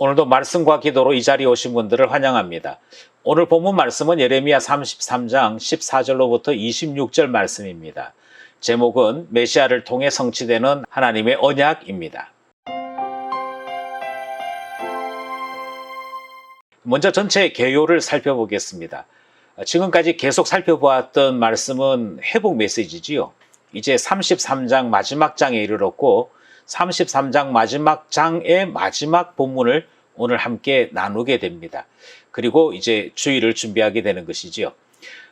오늘도 말씀과 기도로 이 자리에 오신 분들을 환영합니다. 오늘 본문 말씀은 예레미야 33장 14절로부터 26절 말씀입니다. 제목은 메시아를 통해 성취되는 하나님의 언약입니다. 먼저 전체 개요를 살펴보겠습니다. 지금까지 계속 살펴보았던 말씀은 회복 메시지지요. 이제 33장 마지막 장에 이르렀고 33장 마지막 장의 마지막 본문을 오늘 함께 나누게 됩니다. 그리고 이제 주의를 준비하게 되는 것이지요.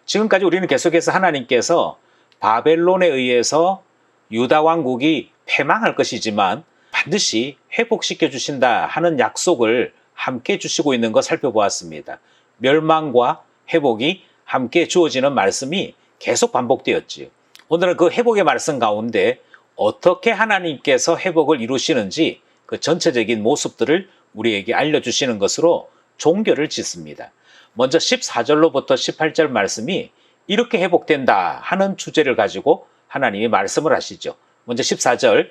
지금까지 우리는 계속해서 하나님께서 바벨론에 의해서 유다 왕국이 패망할 것이지만 반드시 회복시켜 주신다 하는 약속을 함께 주시고 있는 것 살펴보았습니다. 멸망과 회복이 함께 주어지는 말씀이 계속 반복되었지요. 오늘은 그 회복의 말씀 가운데 어떻게 하나님께서 회복을 이루시는지 그 전체적인 모습들을 우리에게 알려주시는 것으로 종교를 짓습니다. 먼저 14절로부터 18절 말씀이 이렇게 회복된다 하는 주제를 가지고 하나님이 말씀을 하시죠. 먼저 14절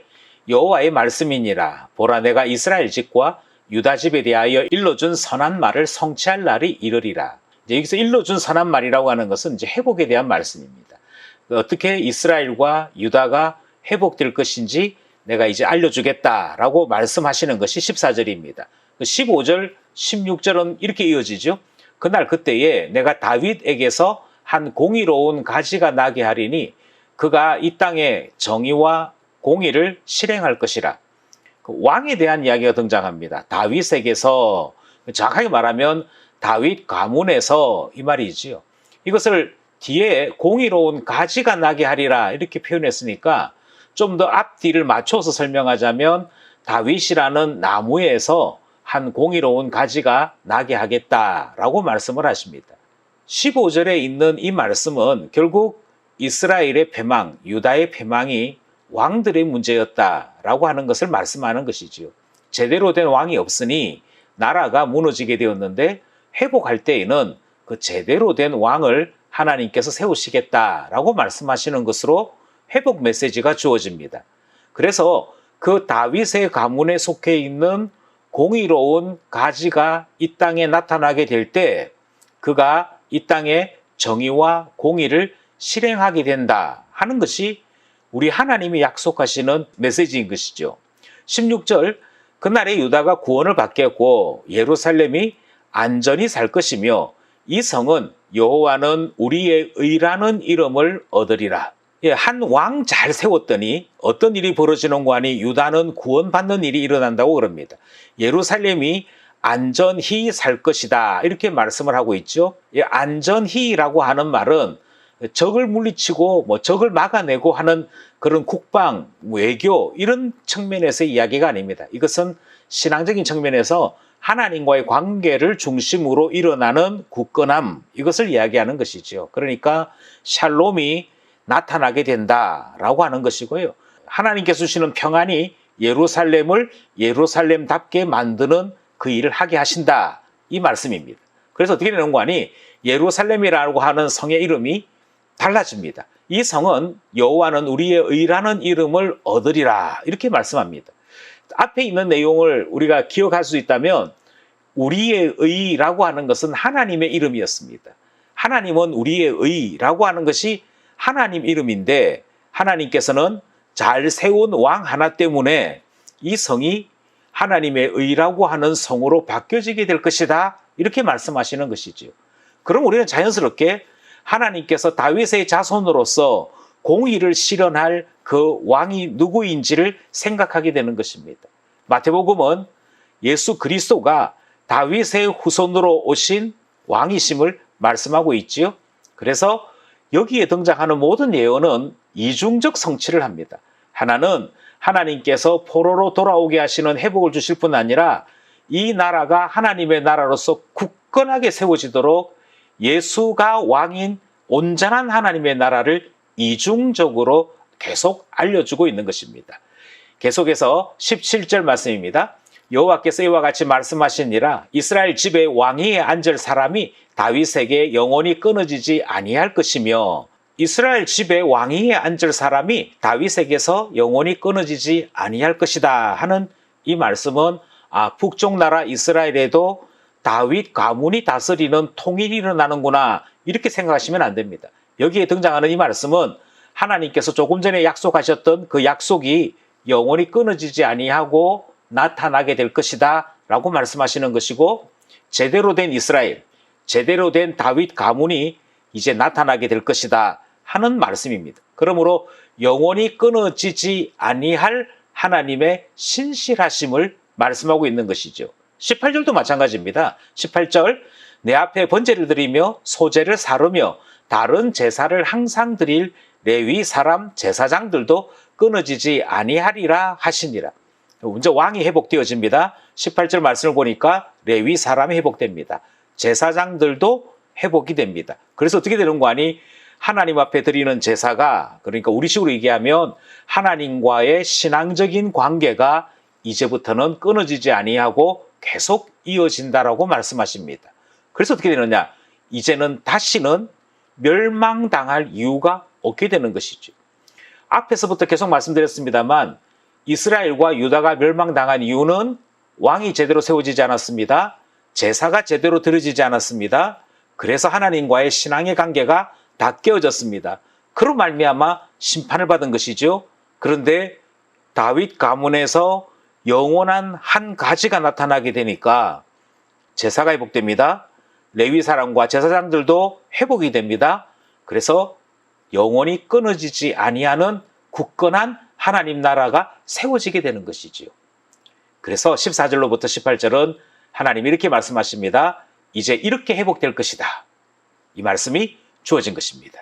여호와의 말씀이니라 보라 내가 이스라엘 집과 유다 집에 대하여 일러준 선한 말을 성취할 날이 이르리라. 이제 여기서 일러준 선한 말이라고 하는 것은 이제 회복에 대한 말씀입니다. 어떻게 이스라엘과 유다가 회복될 것인지 내가 이제 알려주겠다라고 말씀하시는 것이 14절입니다. 15절, 16절은 이렇게 이어지죠. 그날 그때에 내가 다윗에게서 한 공의로운 가지가 나게 하리니 그가 이 땅에 정의와 공의를 실행할 것이라. 그 왕에 대한 이야기가 등장합니다. 다윗에게서 정확하게 말하면 다윗 가문에서 이 말이지요. 이것을 뒤에 공의로운 가지가 나게 하리라 이렇게 표현했으니까 좀 더 앞뒤를 맞춰서 설명하자면 다윗이라는 나무에서 한 공의로운 가지가 나게 하겠다라고 말씀을 하십니다. 15절에 있는 이 말씀은 결국 이스라엘의 패망, 유다의 패망이 왕들의 문제였다라고 하는 것을 말씀하는 것이지요. 제대로 된 왕이 없으니 나라가 무너지게 되었는데 회복할 때에는 그 제대로 된 왕을 하나님께서 세우시겠다라고 말씀하시는 것으로 회복 메시지가 주어집니다. 그래서 그 다윗의 가문에 속해 있는 공의로운 가지가 이 땅에 나타나게 될 때 그가 이 땅에 정의와 공의를 실행하게 된다 하는 것이 우리 하나님이 약속하시는 메시지인 것이죠. 16절 그날에 유다가 구원을 받겠고 예루살렘이 안전히 살 것이며 이 성은 여호와는 우리의 의라는 이름을 얻으리라. 예, 한 왕 잘 세웠더니 어떤 일이 벌어지는 거아니 유다는 구원받는 일이 일어난다고 그럽니다. 예루살렘이 안전히 살 것이다. 이렇게 말씀을 하고 있죠. 예, 안전히라고 하는 말은 적을 물리치고 뭐 적을 막아내고 하는 그런 국방, 외교 이런 측면에서의 이야기가 아닙니다. 이것은 신앙적인 측면에서 하나님과의 관계를 중심으로 일어나는 굳건함 이것을 이야기하는 것이죠. 그러니까 샬롬이 나타나게 된다라고 하는 것이고요. 하나님께서 주시는 평안이 예루살렘을 예루살렘답게 만드는 그 일을 하게 하신다 이 말씀입니다. 그래서 어떻게 되는 거 아니 예루살렘이라고 하는 성의 이름이 달라집니다. 이 성은 여호와는 우리의 의라는 이름을 얻으리라 이렇게 말씀합니다. 앞에 있는 내용을 우리가 기억할 수 있다면 우리의 의라고 하는 것은 하나님의 이름이었습니다. 하나님은 우리의 의라고 하는 것이 하나님 이름인데 하나님께서는 잘 세운 왕 하나 때문에 이 성이 하나님의 의라고 하는 성으로 바뀌어지게 될 것이다. 이렇게 말씀하시는 것이지요. 그럼 우리는 자연스럽게 하나님께서 다윗의 자손으로서 공의를 실현할 그 왕이 누구인지를 생각하게 되는 것입니다. 마태복음은 예수 그리스도가 다윗의 후손으로 오신 왕이심을 말씀하고 있지요. 그래서 여기에 등장하는 모든 예언은 이중적 성취를 합니다. 하나는 하나님께서 포로로 돌아오게 하시는 회복을 주실 뿐 아니라 이 나라가 하나님의 나라로서 굳건하게 세워지도록 예수가 왕인 온전한 하나님의 나라를 이중적으로 계속 알려주고 있는 것입니다. 계속해서 17절 말씀입니다. 여호와께서 이와 같이 말씀하시니라 이스라엘 집에 왕위에 앉을 사람이 다윗에게 영원히 끊어지지 아니할 것이며 이스라엘 집에 왕위에 앉을 사람이 다윗에게서 영원히 끊어지지 아니할 것이다 하는 이 말씀은 아, 북쪽 나라 이스라엘에도 다윗 가문이 다스리는 통일이 일어나는구나. 이렇게 생각하시면 안 됩니다. 여기에 등장하는 이 말씀은 하나님께서 조금 전에 약속하셨던 그 약속이 영원히 끊어지지 아니하고 나타나게 될 것이다. 라고 말씀하시는 것이고, 제대로 된 이스라엘, 제대로 된 다윗 가문이 이제 나타나게 될 것이다. 하는 말씀입니다. 그러므로 영원히 끊어지지 아니할 하나님의 신실하심을 말씀하고 있는 것이죠. 18절도 마찬가지입니다. 18절 내 앞에 번제를 드리며 소제를 사르며 다른 제사를 항상 드릴 레위 사람 제사장들도 끊어지지 아니하리라 하시니라. 먼저 왕이 회복되어집니다. 18절 말씀을 보니까 레위 사람이 회복됩니다. 제사장들도 회복이 됩니다. 그래서 어떻게 되는 거 아니? 하나님 앞에 드리는 제사가 그러니까 우리식으로 얘기하면 하나님과의 신앙적인 관계가 이제부터는 끊어지지 아니하고 계속 이어진다라고 말씀하십니다. 그래서 어떻게 되느냐? 이제는 다시는 멸망당할 이유가 없게 되는 것이죠. 앞에서부터 계속 말씀드렸습니다만 이스라엘과 유다가 멸망당한 이유는 왕이 제대로 세워지지 않았습니다. 제사가 제대로 드려지지 않았습니다. 그래서 하나님과의 신앙의 관계가 다 깨어졌습니다. 그로 말미암아 심판을 받은 것이죠. 그런데 다윗 가문에서 영원한 한 가지가 나타나게 되니까 제사가 회복됩니다. 레위 사람과 제사장들도 회복이 됩니다. 그래서 영원히 끊어지지 아니하는 굳건한 하나님 나라가 세워지게 되는 것이지요. 그래서 14절로부터 18절은 하나님 이렇게 말씀하십니다. 이제 이렇게 회복될 것이다. 이 말씀이 주어진 것입니다.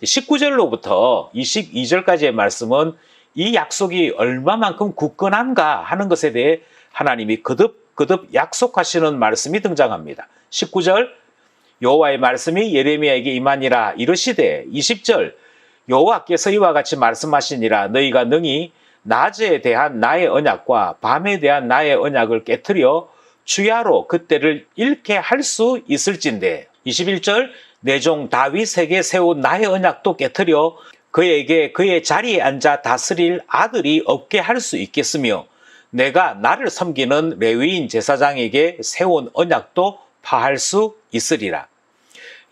19절로부터 22절까지의 말씀은 이 약속이 얼마만큼 굳건한가 하는 것에 대해 하나님이 거듭거듭 약속하시는 말씀이 등장합니다. 19절 여호와의 말씀이 예레미야에게 임하니라 이르시되 20절 여호와께서 이와 같이 말씀하시니라 너희가 능히 낮에 대한 나의 언약과 밤에 대한 나의 언약을 깨뜨려 주야로 그때를 잃게 할 수 있을진데 21절 내 종 다윗에게 세운 나의 언약도 깨뜨려 그에게 그의 자리에 앉아 다스릴 아들이 없게 할 수 있겠으며 내가 나를 섬기는 레위인 제사장에게 세운 언약도 파할 수 있으리라.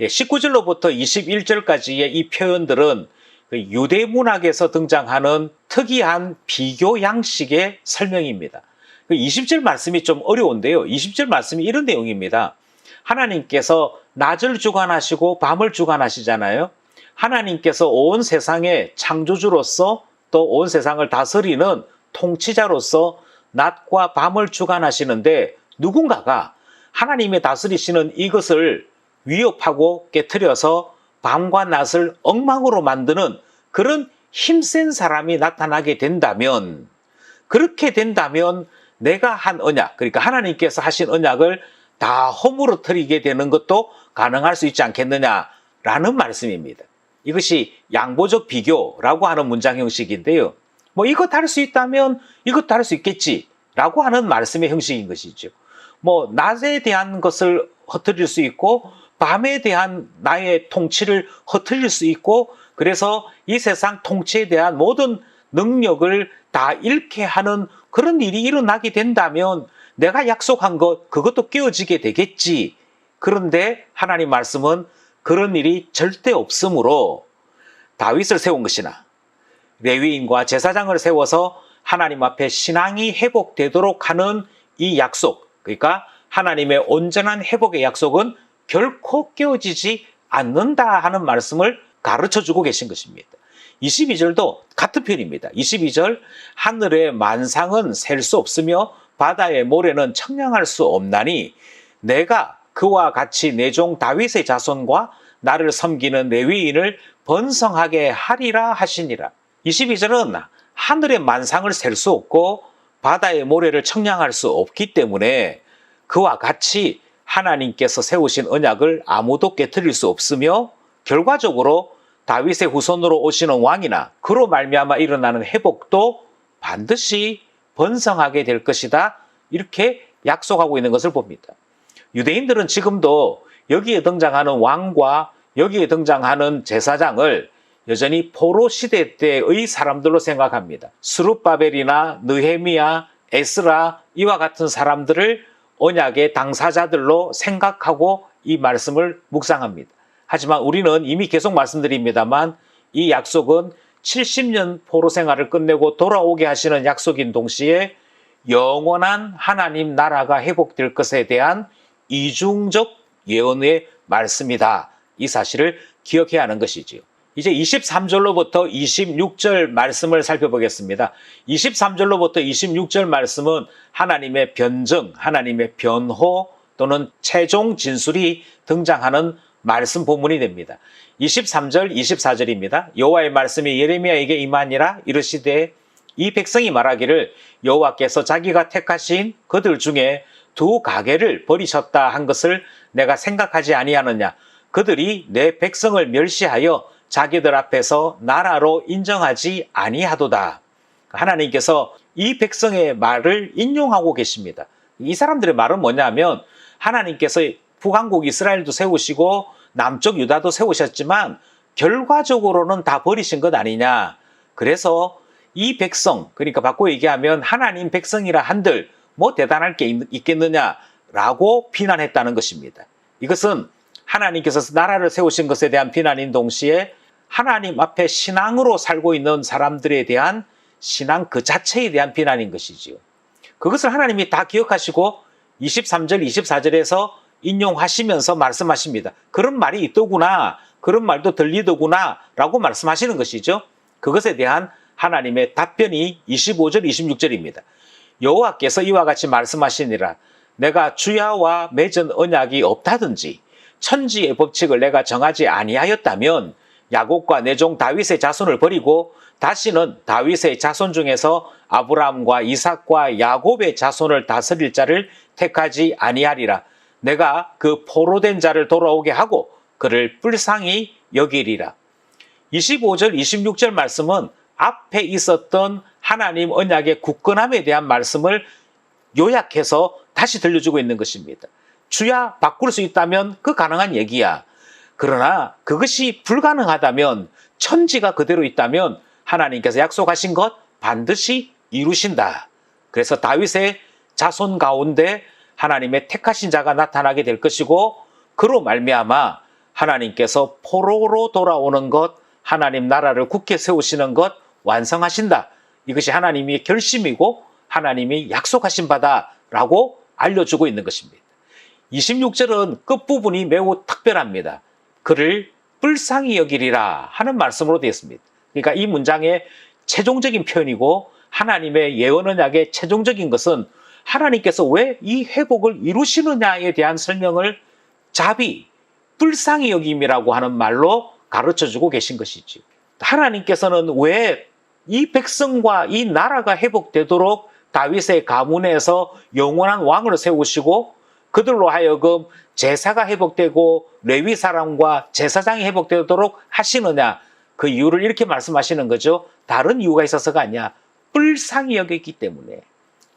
19절로부터 21절까지의 이 표현들은 그 유대 문학에서 등장하는 특이한 비교 양식의 설명입니다. 20절 그 말씀이 좀 어려운데요. 20절 말씀이 이런 내용입니다. 하나님께서 낮을 주관하시고 밤을 주관하시잖아요. 하나님께서 온 세상의 창조주로서 또 온 세상을 다스리는 통치자로서 낮과 밤을 주관하시는데 누군가가 하나님의 다스리시는 이것을 위협하고 깨뜨려서 밤과 낮을 엉망으로 만드는 그런 힘센 사람이 나타나게 된다면 그렇게 된다면 내가 한 언약, 그러니까 하나님께서 하신 언약을 다 허물어뜨리게 되는 것도 가능할 수 있지 않겠느냐라는 말씀입니다. 이것이 양보적 비교라고 하는 문장 형식인데요. 뭐 이것 할 수 있다면 이것도 할 수 있겠지라고 하는 말씀의 형식인 것이죠. 뭐 낮에 대한 것을 허뜨릴 수 있고 밤에 대한 나의 통치를 허틀릴 수 있고 그래서 이 세상 통치에 대한 모든 능력을 다 잃게 하는 그런 일이 일어나게 된다면 내가 약속한 것 그것도 깨어지게 되겠지. 그런데 하나님 말씀은 그런 일이 절대 없으므로 다윗을 세운 것이나 레위인과 제사장을 세워서 하나님 앞에 신앙이 회복되도록 하는 이 약속, 그러니까 하나님의 온전한 회복의 약속은 결코 깨어지지 않는다 하는 말씀을 가르쳐 주고 계신 것입니다. 22절도 같은 편입니다. 22절 하늘의 만상은 셀 수 없으며 바다의 모래는 청량할 수 없나니 내가 그와 같이 내 종 다윗의 자손과 나를 섬기는 레위인을 번성하게 하리라 하시니라. 22절은 하늘의 만상을 셀 수 없고 바다의 모래를 청량할 수 없기 때문에 그와 같이 하나님께서 세우신 언약을 아무도 깨뜨릴 수 없으며 결과적으로 다윗의 후손으로 오시는 왕이나 그로 말미암아 일어나는 회복도 반드시 번성하게 될 것이다. 이렇게 약속하고 있는 것을 봅니다. 유대인들은 지금도 여기에 등장하는 왕과 여기에 등장하는 제사장을 여전히 포로 시대 때의 사람들로 생각합니다. 수룹바벨이나 느헤미야, 에스라 이와 같은 사람들을 언약의 당사자들로 생각하고 이 말씀을 묵상합니다. 하지만 우리는 이미 계속 말씀드립니다만 이 약속은 70년 포로 생활을 끝내고 돌아오게 하시는 약속인 동시에 영원한 하나님 나라가 회복될 것에 대한 이중적 예언의 말씀이다. 이 사실을 기억해야 하는 것이지요. 이제 23절로부터 26절 말씀을 살펴보겠습니다. 23절로부터 26절 말씀은 하나님의 변증, 하나님의 변호 또는 최종 진술이 등장하는 말씀 본문이 됩니다. 23절, 24절입니다. 여호와의 말씀이 예레미야에게 임하니라 이르시되 이 백성이 말하기를 여호와께서 자기가 택하신 그들 중에 두 가게를 버리셨다 한 것을 내가 생각하지 아니하느냐 그들이 내 백성을 멸시하여 자기들 앞에서 나라로 인정하지 아니하도다. 하나님께서 이 백성의 말을 인용하고 계십니다. 이 사람들의 말은 뭐냐면 하나님께서 북한국 이스라엘도 세우시고 남쪽 유다도 세우셨지만 결과적으로는 다 버리신 것 아니냐. 그래서 이 백성, 그러니까 바꿔 얘기하면 하나님 백성이라 한들 뭐 대단할 게 있- 있겠느냐라고 비난했다는 것입니다. 이것은 하나님께서 나라를 세우신 것에 대한 비난인 동시에 하나님 앞에 신앙으로 살고 있는 사람들에 대한 신앙 그 자체에 대한 비난인 것이지요. 그것을 하나님이 다 기억하시고 23절, 24절에서 인용하시면서 말씀하십니다. 그런 말이 있더구나, 그런 말도 들리더구나, 라고 말씀하시는 것이죠. 그것에 대한 하나님의 답변이 25절, 26절입니다. 여호와께서 이와 같이 말씀하시니라. 내가 주야와 맺은 언약이 없다든지 천지의 법칙을 내가 정하지 아니하였다면 야곱과 내종 다윗의 자손을 버리고 다시는 다윗의 자손 중에서 아브라함과 이삭과 야곱의 자손을 다스릴 자를 택하지 아니하리라. 내가 그 포로된 자를 돌아오게 하고 그를 불쌍히 여기리라. 25절, 26절 말씀은 앞에 있었던 하나님 언약의 굳건함에 대한 말씀을 요약해서 다시 들려주고 있는 것입니다. 주야 바꿀 수 있다면 그 가능한 얘기야. 그러나 그것이 불가능하다면 천지가 그대로 있다면 하나님께서 약속하신 것 반드시 이루신다. 그래서 다윗의 자손 가운데 하나님의 택하신 자가 나타나게 될 것이고 그로 말미암아 하나님께서 포로로 돌아오는 것, 하나님 나라를 굳게 세우시는 것 완성하신다. 이것이 하나님의 결심이고 하나님이 약속하신 바다라고 알려주고 있는 것입니다. 26절은 끝부분이 매우 특별합니다. 그를 불쌍히 여기리라 하는 말씀으로 되어 있습니다. 그러니까 이 문장의 최종적인 표현이고 하나님의 예언 언약의 최종적인 것은 하나님께서 왜 이 회복을 이루시느냐에 대한 설명을 자비, 불쌍히 여김이라고 하는 말로 가르쳐 주고 계신 것이지. 하나님께서는 왜 이 백성과 이 나라가 회복되도록 다윗의 가문에서 영원한 왕을 세우시고 그들로 하여금 제사가 회복되고 레위 사람과 제사장이 회복되도록 하시느냐 그 이유를 이렇게 말씀하시는 거죠. 다른 이유가 있어서가 아니야. 불쌍히 여겼기 때문에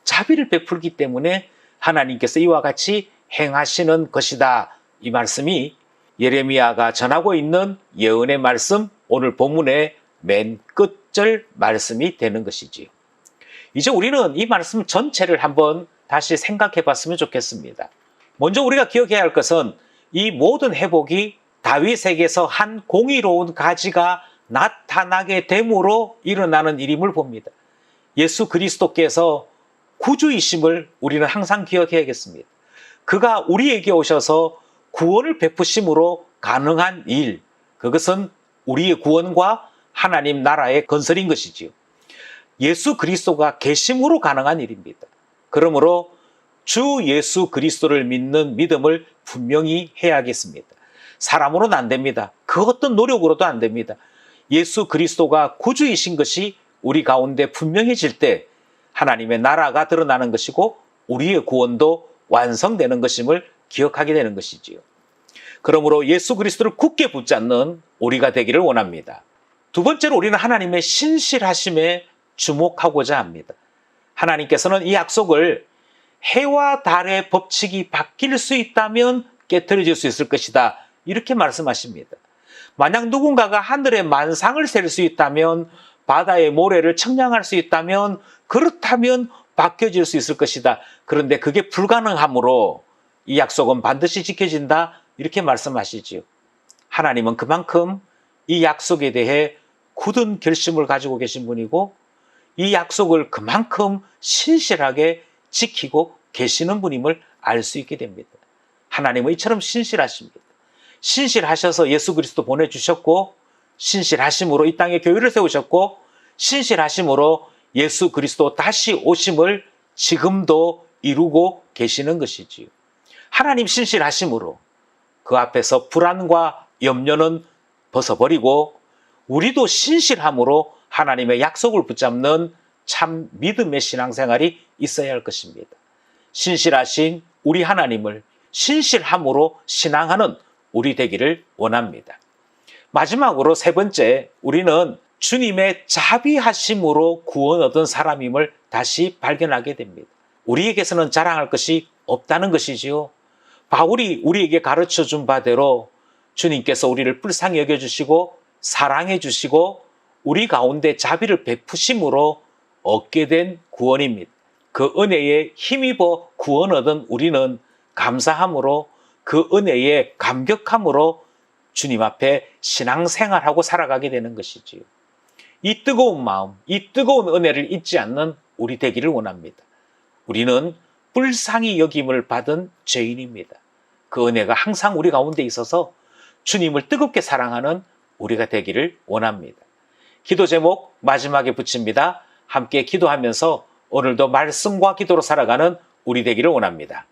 자비를 베풀기 때문에 하나님께서 이와 같이 행하시는 것이다. 이 말씀이 예레미야가 전하고 있는 예언의 말씀 오늘 본문의 맨 끝절 말씀이 되는 것이지요. 이제 우리는 이 말씀 전체를 한번 다시 생각해 봤으면 좋겠습니다. 먼저 우리가 기억해야 할 것은 이 모든 회복이 다윗에게서 한 공의로운 가지가 나타나게 됨으로 일어나는 일임을 봅니다. 예수 그리스도께서 구주이심을 우리는 항상 기억해야겠습니다. 그가 우리에게 오셔서 구원을 베푸심으로 가능한 일, 그것은 우리의 구원과 하나님 나라의 건설인 것이지요. 예수 그리스도가 계심으로 가능한 일입니다. 그러므로 주 예수 그리스도를 믿는 믿음을 분명히 해야겠습니다. 사람으로는 안 됩니다. 그 어떤 노력으로도 안 됩니다. 예수 그리스도가 구주이신 것이 우리 가운데 분명해질 때 하나님의 나라가 드러나는 것이고 우리의 구원도 완성되는 것임을 기억하게 되는 것이지요. 그러므로 예수 그리스도를 굳게 붙잡는 우리가 되기를 원합니다. 두 번째로 우리는 하나님의 신실하심에 주목하고자 합니다. 하나님께서는 이 약속을 해와 달의 법칙이 바뀔 수 있다면 깨뜨려질 수 있을 것이다. 이렇게 말씀하십니다. 만약 누군가가 하늘의 만상을 셀 수 있다면 바다의 모래를 청량할 수 있다면 그렇다면 바뀌어질 수 있을 것이다. 그런데 그게 불가능하므로 이 약속은 반드시 지켜진다. 이렇게 말씀하시지요. 하나님은 그만큼 이 약속에 대해 굳은 결심을 가지고 계신 분이고 이 약속을 그만큼 신실하게 지키고 계시는 분임을 알 수 있게 됩니다. 하나님은 이처럼 신실하십니다. 신실하셔서 예수 그리스도 보내주셨고 신실하심으로 이 땅에 교회를 세우셨고 신실하심으로 예수 그리스도 다시 오심을 지금도 이루고 계시는 것이지요. 하나님 신실하심으로 그 앞에서 불안과 염려는 벗어버리고 우리도 신실함으로 하나님의 약속을 붙잡는 참 믿음의 신앙생활이 있어야 할 것입니다. 신실하신 우리 하나님을 신실함으로 신앙하는 우리 되기를 원합니다. 마지막으로 세 번째, 우리는 주님의 자비하심으로 구원 얻은 사람임을 다시 발견하게 됩니다. 우리에게서는 자랑할 것이 없다는 것이지요. 바울이 우리에게 가르쳐 준 바대로 주님께서 우리를 불쌍히 여겨주시고 사랑해 주시고 우리 가운데 자비를 베푸심으로 얻게 된 구원입니다. 그 은혜에 힘입어 구원 얻은 우리는 감사함으로 그 은혜에 감격함으로 주님 앞에 신앙생활하고 살아가게 되는 것이지요. 이 뜨거운 마음, 이 뜨거운 은혜를 잊지 않는 우리 되기를 원합니다. 우리는 불쌍히 여김을 받은 죄인입니다. 그 은혜가 항상 우리 가운데 있어서 주님을 뜨겁게 사랑하는 우리가 되기를 원합니다. 기도 제목 마지막에 붙입니다. 함께 기도하면서 오늘도 말씀과 기도로 살아가는 우리 되기를 원합니다.